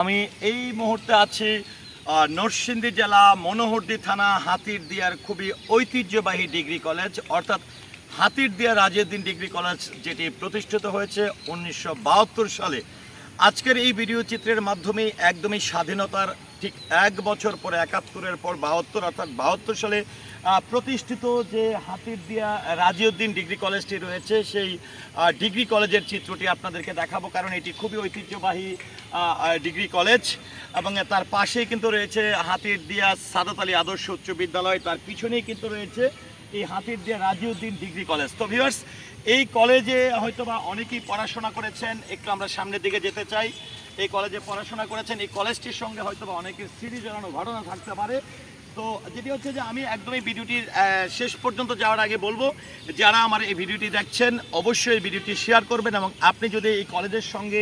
আমি এই মুহূর্তে আছি নরসিংদী জেলা মনোহরদি থানা হাতির দিয়ার খুবই ঐতিহ্যবাহী ডিগ্রি কলেজ, অর্থাৎ হাতির দিয়া রাজেদ্দিন ডিগ্রি কলেজ যেটি প্রতিষ্ঠিত হয়েছে উনিশশো বাহাত্তর সালে। আজকের এই ভিডিও চিত্রের মাধ্যমে একদমই স্বাধীনতার ঠিক এক বছর পরে, একাত্তরের পর বাহাত্তর, অর্থাৎ বাহাত্তর সালে প্রতিষ্ঠিত যে হাতির দিয়া রাজিউদ্দিন ডিগ্রি কলেজটি রয়েছে, সেই ডিগ্রি কলেজের চিত্রটি আপনাদেরকে দেখাবো, কারণ এটি খুবই ঐতিহ্যবাহী ডিগ্রি কলেজ এবং তার পাশেই কিন্তু রয়েছে হাতির দিয়া সাদত আলী আদর্শ উচ্চ বিদ্যালয়, তার পিছনেই কিন্তু রয়েছে এই হাতির দিয়া রাজিউদ্দিন ডিগ্রি কলেজ। তো ভিউয়ার্স, এই কলেজে হয়তোবা অনেকেই পড়াশোনা করেছেন, একটু আমরা সামনের দিকে যেতে চাই। এই কলেজে পড়াশোনা করেছেন। এই কলেজটির সঙ্গে হয়তো বা অনেকের স্মৃতি জড়ানো ঘটনা থাকতে পারে। তো যেটি হচ্ছে যে আমি একদমই ভিডিওটির শেষ পর্যন্ত যাওয়ার আগে বলব, যারা আমার এই ভিডিওটি দেখছেন, অবশ্যই এই ভিডিওটি শেয়ার করবেন এবং আপনি যদি এই কলেজের সঙ্গে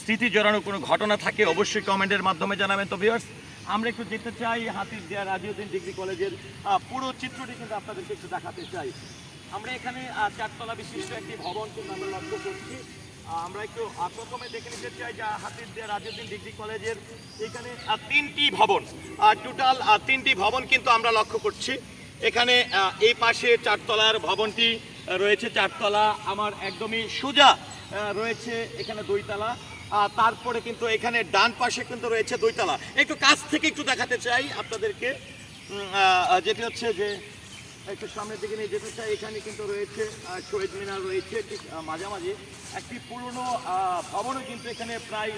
স্মৃতি জড়ানো কোনো ঘটনা থাকে, অবশ্যই কমেন্টের মাধ্যমে জানাবেন। তো ভিউয়ার্স আমরা একটু যেতে চাই হাতির দেয়া রাজিউদ্দিন ডিগ্রি কলেজের পুরো চিত্রটি কিন্তু আপনাদেরকে একটু দেখাতে চাই। আমরা এখানে চারতলা বিশিষ্ট একটি ভবন কিন্তু আমরা লক্ষ্য করছি। আমরা একটু প্রথমে দেখে নিতে চাই যে হাতির দেয়া রাজউদ্দিন ডিগ্রি কলেজের এখানে তিনটি ভবন। টোটাল তিনটি ভবন কিন্তু আমরা লক্ষ্য করছি। এখানে এই পাশে চারতলার ভবনটি রয়েছে চারতলা। আমার একদমই সোজা রয়েছে এখানে দুইতলা। তারপরে কিন্তু এখানে ডান পাশে কিন্তু রয়েছে দুইতলা। একটু কাছ থেকে একটু দেখাতে চাই আপনাদেরকে। যেটি হচ্ছে যে একটু সামনের দিকে নিয়ে যেতে চাই। এখানে কিন্তু রয়েছে শহীদ মিনার রয়েছে, ঠিক মাঝামাঝি। একটি পুরনো ভবনও কিন্তু এখানে প্রায়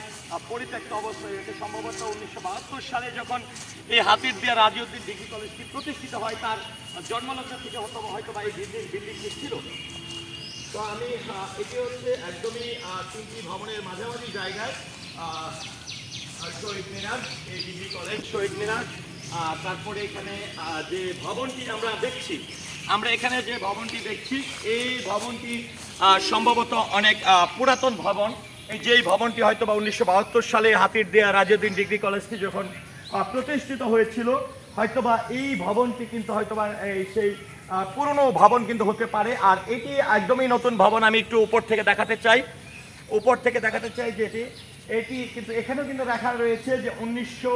পরিত্যক্ত অবস্থায় রয়েছে। সম্ভবত উনিশশো বাহাত্তর সালে যখন এই হাতির দিয়া রাজিউদ্দিন ডিগ্রি কলেজটি প্রতিষ্ঠিত হয়, তার জন্মলগ্ন থেকে হয়তো হয়তো বা এই বিল্ডিং বিল্ডিংটি ছিল। তো আমি এটি হচ্ছে একদমই তিনটি ভবনের মাঝামাঝি জায়গায় শহীদ মিনার, এই ডিগ্রি কলেজ। শহীদ মিনার। তারপরে এখানে যে ভবনটি আমরা দেখছি, আমরা এখানে যে ভবনটি দেখছি, এই ভবনটি সম্ভবত অনেক পুরাতন ভবন। যে ভবনটি হয়তো বা উনিশশো বাহাত্তর সালে হাতির দেয়া রাজউদ্দিন ডিগ্রি কলেজটি যখন প্রতিষ্ঠিত হয়েছিল হয়তোবা এই ভবনটি কিন্তু হয়তোবা সেই পুরনো ভবন কিন্তু হতে পারে। আর এটি একদমই নতুন ভবন, আমি একটু উপর থেকে দেখাতে চাই। উপর থেকে দেখাতে চাই যে এটি এটি কিন্তু এখানেও কিন্তু দেখা রয়েছে যে উনিশশো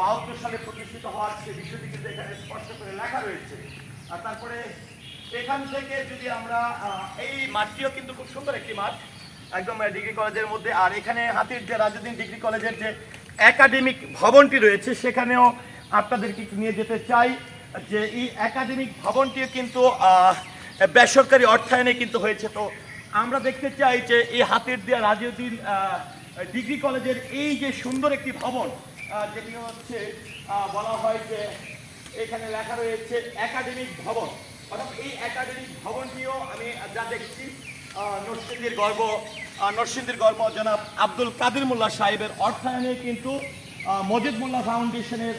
বাহাত্তর সালে প্রতিষ্ঠিত হওয়ার সে বিষয়টি কিন্তু এখানে স্পষ্ট করে লেখা রয়েছে। আর তারপরে এখান থেকে যদি আমরা এই মাঠটিও কিন্তু খুব সুন্দর একটি মাঠ একদম ডিগ্রি কলেজের মধ্যে। আর এখানে হাতির যে রাজুদ্দিন ডিগ্রি কলেজের যে একাডেমিক ভবনটি রয়েছে সেখানেও আপনাদেরকে নিয়ে যেতে চাই যে এই একাডেমিক ভবনটিও কিন্তু বেসরকারি অর্থায়নে কিন্তু হয়েছে। তো আমরা দেখতে চাই যে এই হাতের দেওয়া রাজিউদ্দিন আহ, ডিগ্রি কলেজের এই যে সুন্দর একটি ভবন যেটি হচ্ছে বলা হয় যে এখানে লেখা রয়েছে একাডেমিক ভবন। অর্থাৎ এই একাডেমিক ভবনটিও আমি যা দেখছি আহ, নরসিংদীর গর্ব আহ, নরসিংদীর গর্ব জনাব আব্দুল কাদির মোল্লা সাহেবের অর্থায়নে কিন্তু মজিদ মোল্লা ফাউন্ডেশনের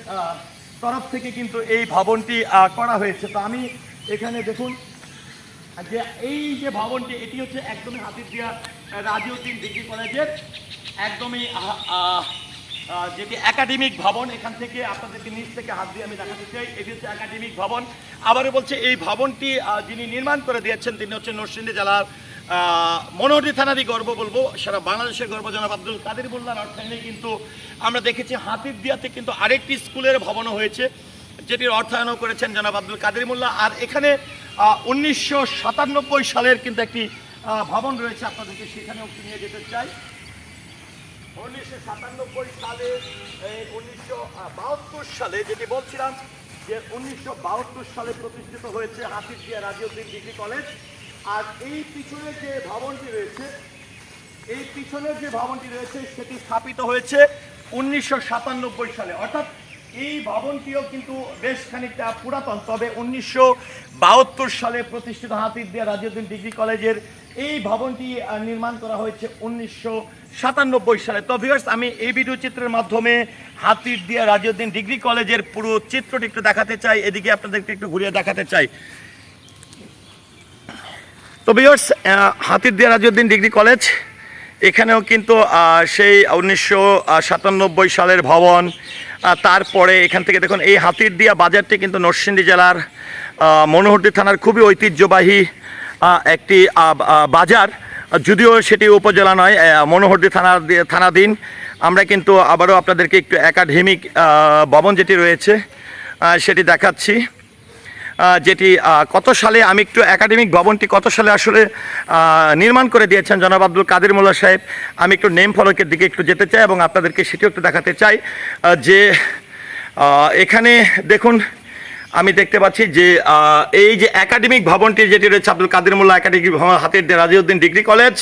তরফ থেকে কিন্তু এই ভবনটি করা হয়েছে। তো আমি এখানে দেখুন যে এই যে ভবনটি এটি হচ্ছে একদমই হাতির দিয়া রাজিউদ্দিন ডিগ্রি কলেজের একদমই যেটি একাডেমিক ভবন, এখান থেকে আপনাদেরকে নিচ থেকে হাত দিয়ে আমি দেখাতে চাই, এটি হচ্ছে একাডেমিক ভবন। আবারও বলছে, এই ভবনটি যিনি নির্মাণ করে দিয়েছেন, তিনি হচ্ছেন নরসিংদী জেলার মনোহরি থানারই গর্ব বলব, সারা বাংলাদেশের গর্ব জনাব আব্দুল কাদের মোল্লার অর্থায়নে কিন্তু আমরা দেখেছি হাতির দিয়াতে কিন্তু আরেকটি স্কুলের ভবনও হয়েছে, যেটির অর্থায়নও করেছেন জনাব আব্দুল কাদের মোল্লা। আর এখানে উনিশশো সাতানব্বই সালের কিন্তু একটি ভবন রয়েছে, আপনাদেরকে সেখানেও নিয়ে যেতে চাই। উনিশশো সাতানব্বই সালে উনিশশো বাহাত্তর সালে যেটি বলছিলাম, যে উনিশশো বাহাত্তর সালে প্রতিষ্ঠিত হয়েছে জিয়া রাজিউদ্দিন ডিগ্রি কলেজ। আর এই পিছনে যে ভবনটি রয়েছে, এই পিছনের যে ভবনটি রয়েছে, সেটি স্থাপিত হয়েছে উনিশশো সাতানব্বই সালে। অর্থাৎ এই ভবনটিও কিন্তু বেশ খানিকটা পুরাতন। তবে উনিশশো বাহাত্তর সালে প্রতিষ্ঠিত হাতির দিয়া রাজিউদ্দিন ডিগ্রি কলেজের এই ভবনটি নির্মাণ করা হয়েছে উনিশশো সাতানব্বই সালে। তো ভিউয়ার্স আমি এই ভিডিও চিত্রের মাধ্যমে হাতির দিয়া রাজিউদ্দিন ডিগ্রি কলেজের পুরো চিত্রটি একটু দেখাতে চাই। এদিকে আপনাদেরকে একটু ঘুরিয়ে দেখাতে চাই। তো ভিউয়ার্স হাতির দিয়া রাজিউদ্দিন ডিগ্রি কলেজ, এখানেও কিন্তু সেই উনিশশো সাতানব্বই সালের ভবন তারপরে এখান থেকে দেখুন, এই হাতির দিয়া বাজারটি কিন্তু নরসিংদী জেলার মনোহরদী থানার খুবই ঐতিহ্যবাহী একটি বাজার, যদিও সেটি উপজেলা নয় মনোহরদী থানা থানাধীন। আমরা কিন্তু আবারও আপনাদেরকে একটু একাডেমিক ভবন যেটি রয়েছে সেটি দেখাচ্ছি। যেটি কত সালে, আমি একটু একাডেমিক ভবনটি কত সালে আসলে নির্মাণ করে দিয়েছেন জনাব আব্দুল কাদের মোল্লা সাহেব, আমি একটু নেম ফলকের দিকে একটু যেতে চাই এবং আপনাদেরকে সেটিও একটু দেখাতে চাই যে এখানে দেখুন আমি দেখতে পাচ্ছি যে এই যে একাডেমিক ভবনটি যেটি রয়েছে আব্দুল কাদের মোল্লা একাডেমিক ভবন হাতের রাজিউদ্দিন ডিগ্রি কলেজ,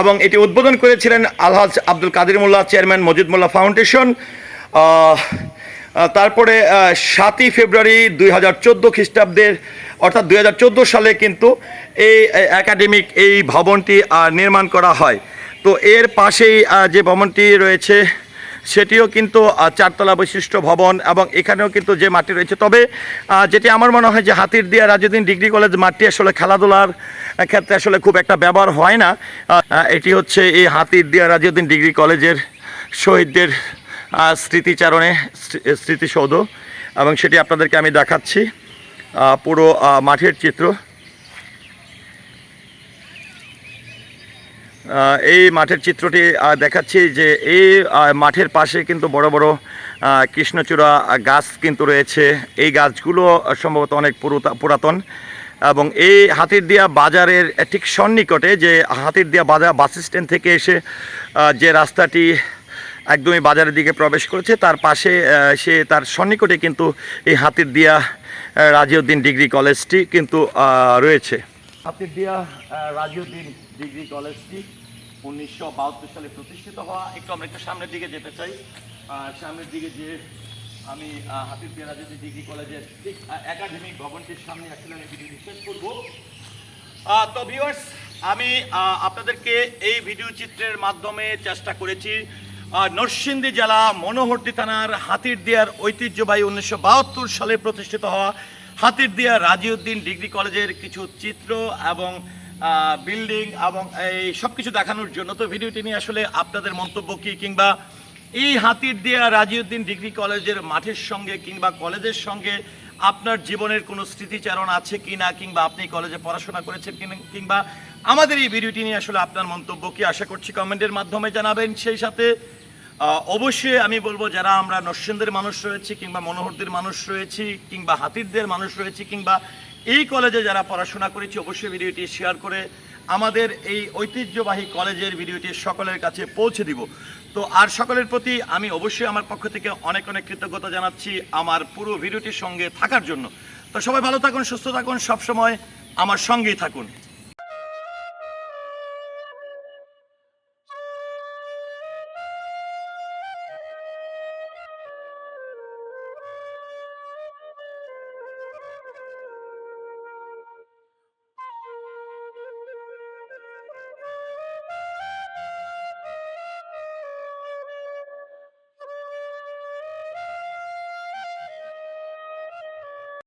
এবং এটি উদ্বোধন করেছিলেন আলহাজ আব্দুল কাদের মোল্লা, চেয়ারম্যান মজিদ মোল্লা ফাউন্ডেশন। তারপরে সাতই ফেব্রুয়ারি দুই হাজার চোদ্দ খ্রিস্টাব্দের, অর্থাৎ দুই হাজার চোদ্দ সালে কিন্তু এই একাডেমিক এই ভবনটি নির্মাণ করা হয়। তো এর পাশেই যে ভবনটি রয়েছে সেটিও কিন্তু চারতলা বিশিষ্ট ভবন এবং এখানেও কিন্তু যে মাটি রয়েছে। তবে যেটি আমার মনে হয় যে হাতির দিয়া রাজুদ্দিন ডিগ্রি কলেজ মাঠটি আসলে খেলাধুলার ক্ষেত্রে আসলে খুব একটা ব্যবহার হয় না। এটি হচ্ছে এই হাতির দিয়া রাজুদ্দিন ডিগ্রি কলেজের শহীদদের স্মৃতিচারণে স্মৃতিসৌধ এবং সেটি আপনাদেরকে আমি দেখাচ্ছি। পুরো মাঠের চিত্র। এই মাঠের চিত্রটি দেখাচ্ছি যে এই মাঠের পাশে কিন্তু বড় বড় কৃষ্ণচূড়া গাছ কিন্তু রয়েছে। এই গাছগুলো সম্ভবত অনেক পুরোতা- পুরাতন। এবং এই হাতির দিয়া বাজারের ঠিক সন্নিকটে যে হাতির দিয়া বাজার বাস স্ট্যান্ড থেকে এসে যে রাস্তাটি একদমই বাজারের দিকে প্রবেশ করেছে, তার পাশে সে তার সন্নিকটে কিন্তু এই হাতির দিয়া রাজিউদ্দিন ডিগ্রি কলেজটি কিন্তু রয়েছে। হাতির দিয়া রাজিউদ্দিন ডিগ্রি কলেজটি উনিশশো বাহাত্তর সালে প্রতিষ্ঠিত হওয়া। একটু আমরা একটু সামনের দিকে যেতে চাই। সামনের দিকে যে আমি হাতির দিয়া রাজিউদ্দিন ডিগ্রি কলেজের ঠিক একাডেমিক ভবনটির সামনে আসলে আমি ভিডিও শেষ করব। তো ভিউয়ার্স আমি আপনাদেরকে এই ভিডিও চিত্রের মাধ্যমে চেষ্টা করেছি নরসিংদী জেলা মনোহরদি থানার হাতির দিয়ার ঐতিহ্যবাহী উনিশশো বাহাত্তর সালে প্রতিষ্ঠিত হওয়া হাতির দিয়া রাজিউদ্দিন ডিগ্রি কলেজের কিছু চিত্র এবং বিল্ডিং এবং এই সব কিছু দেখানোর জন্য। তো ভিডিওটি নিয়ে আসলে আপনাদের মন্তব্য কী? কিংবা এই হাতির দিয়া রাজিউদ্দিন ডিগ্রি কলেজের মাঠের সঙ্গে কিংবা কলেজের সঙ্গে আপনার জীবনের কোনো স্মৃতিচারণ আছে কি না কিংবা আপনি কলেজে পড়াশোনা করেছেন কিংবা আমাদের এই ভিডিওটি নিয়ে আসলে আপনার মন্তব্য কি? আশা করছি কমেন্টের মাধ্যমে জানাবেন। সেই সাথে অবশ্যই আমি বলব, যারা আমরা নরসিংদের মানুষ রয়েছি কিংবা মনোহরদের মানুষ রয়েছি কিংবা হাতিরদের মানুষ রয়েছি কিংবা এই কলেজে যারা পড়াশোনা করেছি, অবশ্যই ভিডিওটি শেয়ার করে আমাদের এই ঐতিহ্যবাহী কলেজের ভিডিওটি সকলের কাছে পৌঁছে দিব। তো আর সকলের প্রতি আমি অবশ্যই আমার পক্ষ থেকে অনেক অনেক কৃতজ্ঞতা জানাচ্ছি আমার পুরো ভিডিওটির সঙ্গে থাকার জন্য। তো সবাই ভালো থাকুন, সুস্থ থাকুন, সবসময় আমার সঙ্গেই থাকুন।